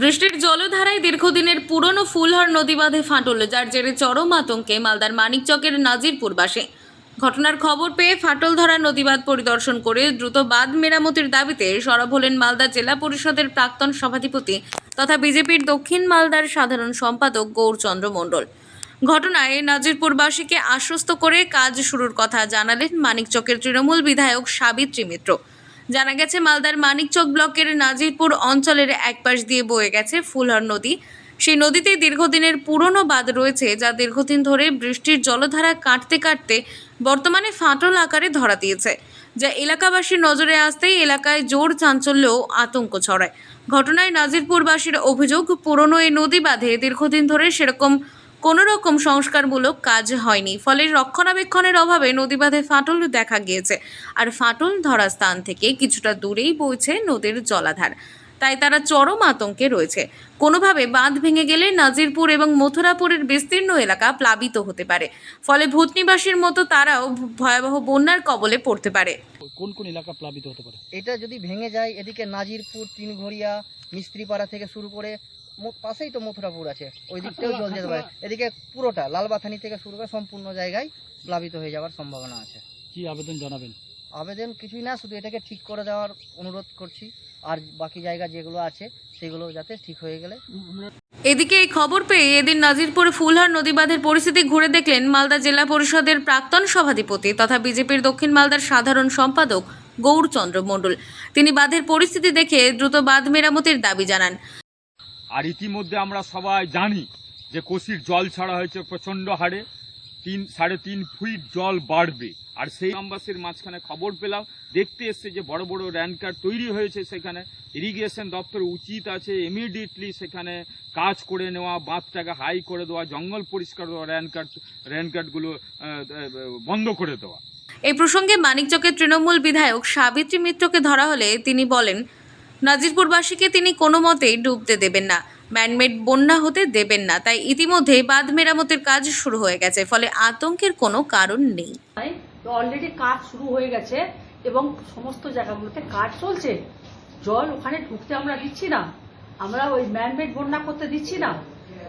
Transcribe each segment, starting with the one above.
বৃষ্টির জলধারায় দীর্ঘদিনের পুরনো ফুলহর নদী বাঁধে ফাটল, যার জেরে চরম আতঙ্কে মালদার মানিকচকের নাজিরপুরবাসী। ঘটনার খবর পেয়ে ফাটল ধরা নদীবাঁধ পরিদর্শন করে দ্রুত বাঁধ মেরামতির দাবিতে সরব হলেন মালদা জেলা পরিষদের প্রাক্তন সভাধিপতি তথা বিজেপির দক্ষিণ মালদার সাধারণ সম্পাদক গৌরচন্দ্র মণ্ডল। ঘটনায় নাজিরপুরবাসীকে আশ্বস্ত করে কাজ শুরুর কথা জানালেন মানিকচকের তৃণমূল বিধায়ক সাবিত্রী মিত্র। জানা গেছে, মালদার মানিকচক ব্লকের নাজিরপুর অঞ্চলের একপাশ দিয়ে বয়ে গেছে ফুলহর নদী। সেই নদীতে দীর্ঘদিনের পুরনো বাঁধ রয়েছে, যা দীর্ঘদিন ধরে বৃষ্টির জলধারা কাটতে কাটতে বর্তমানে ফাটল আকারে ধরা দিয়েছে, যা এলাকাবাসীর নজরে আসতেই এলাকায় জোর চাঞ্চল্য আতঙ্ক ছড়ায়। ঘটনায় নাজিরপুরবাসীর অভিযোগ, পুরনো এই নদী বাঁধে দীর্ঘদিন ধরে সেরকম কোনো রকম সংস্কারমূলক কাজ হয়নি ফলে রক্ষণাবেক্ষণের অভাবে নদী বাঁধে ফাটল দেখা গিয়েছে আর ফাটল ধরা স্থান থেকে কিছুটা দূরেই বইছে নদীর জলাধার। তাই তারা চরম আতঙ্কে রয়েছে। কোনোভাবে বাঁধ ভেঙে গেলে নাজিরপুর এবং মথুরাপুরের বিস্তীর্ণ এলাকা প্লাবিত হতে পারে ফলে ভূতনিবাসীর মতো তারাও ভয়াবহ বন্যার কবলে পড়তে পারে। কোন কোন এলাকা প্লাবিত হতে পারে? এটা যদি ভেঙে যায় এদিকে নাজিরপুর তিনঘরিয়া মিস্ত্রিপাড়া থেকে শুরু করে পাশেই তো মথুরাপুর আছে। ওই দিকটাও জল যেতে পারে। এদিকে পুরোটা লালবাথানি থেকে শুরু করে সম্পূর্ণ জায়গায় প্লাবিত হয়ে যাওয়ার সম্ভাবনা আছে। কি আবেদন জানাবেন? আবেদন কিছুই না শুধু এটাকে ঠিক করে দেওয়ার অনুরোধ করছি। আর বাকি জায়গা যেগুলো আছে সেগুলো যাতে ঠিক হয়ে গেলে। এদিকে এই খবর পেয়ে এদিন নাজিরপুরে ফুলহার নদী বাঁধের পরিস্থিতি ঘুরে দেখলেন মালদা জেলা পরিষদের প্রাক্তন সভাধিপতি তথা বিজেপির দক্ষিণ মালদার সাধারণ সম্পাদক গৌরচন্দ্র মণ্ডল। তিনি বাঁধের পরিস্থিতি দেখে দ্রুত বাঁধ মেরামতির দাবি জানান। আর ইতিমধ্যে আমরা সবাই জানি যে কোশির জল ছাড়া হয়েছে প্রচণ্ড হারে। তিন, সাড়ে তিন ফিট জল বাড়বে। আর সেই গ্রামবাসীর মাঝখানে খবর পেলাম, দেখতে এসছে যে বড় বড় র্যানকার তৈরি হয়েছে সেখানে। ইরিগেশন দপ্তর উচিত আছে ইমিডিয়েটলি সেখানে কাজ করে নেওয়া, বাঁধটাকে হাই করে দেওয়া, জঙ্গল পরিষ্কার দেওয়া র্যানকাট র্যানকাটগুলো বন্ধ করে দেওয়া। এই প্রসঙ্গে মানিকচকের তৃণমূল বিধায়ক সাবিত্রী মিত্রকে ধরা হলে তিনি বলেন নাজিরপুরবাসীকে তিনি কোনো মতেই ডুবতে দেবেন না। ম্যানমেড বন্যা হতে দেবেন না। তাই ইতিমধ্যেই বাঁধ মেরামতের কাজ শুরু হয়ে গেছে। ফলে আতঙ্কের কোনো কারণ নেই। অলরেডি কাজ শুরু হয়ে গেছে এবং সমস্ত জায়গাগুলোতে কাজ চলছে। জল ওখানে ঢুকতে আমরা দিচ্ছি না। আমরা ওই ম্যানমেড বন্যা করতে দিচ্ছি না।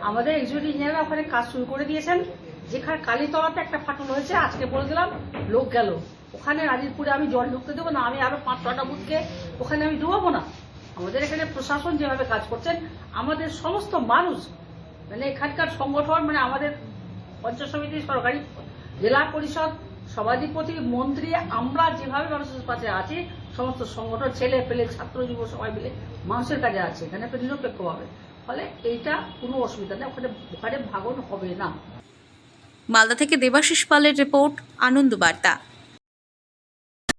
আমাদের একজন ইঞ্জিনিয়াররা ওখানে কাজ শুরু করে দিয়েছেন। যেখানে কালীতলাতে একটা ফাটল হয়েছে, আজকে বলে দিলাম, লোক গেল। ওখানে নাজিরপুরে আমি জল ঢুকতে দেবো, না আমি আরও পাঁচ ছটা বুথকে ওখানে আমি ডুবাবো না। আমাদের এখানে প্রশাসন যেভাবে কাজ করছেন, আমাদের সমস্ত মানুষ মানে এখানকার সংগঠন মানে আমাদের পঞ্চায়েত সমিতি, সরকারি জেলা পরিষদ, সভাধিপতি, মন্ত্রী, আমরা যেভাবে মানুষের পাশে আছি, সমস্ত সংগঠন, ছেলে পেলে, ছাত্র যুব সবাই মিলে মানুষের কাছে আছে, এখানে নিরপেক্ষভাবে ফলে এইটা কোনো অসুবিধা নেই, ওখানে ওখানে ভাগন হবে না। মালদা থেকে দেবাশিস পালের রিপোর্ট, আনন্দ বার্তা।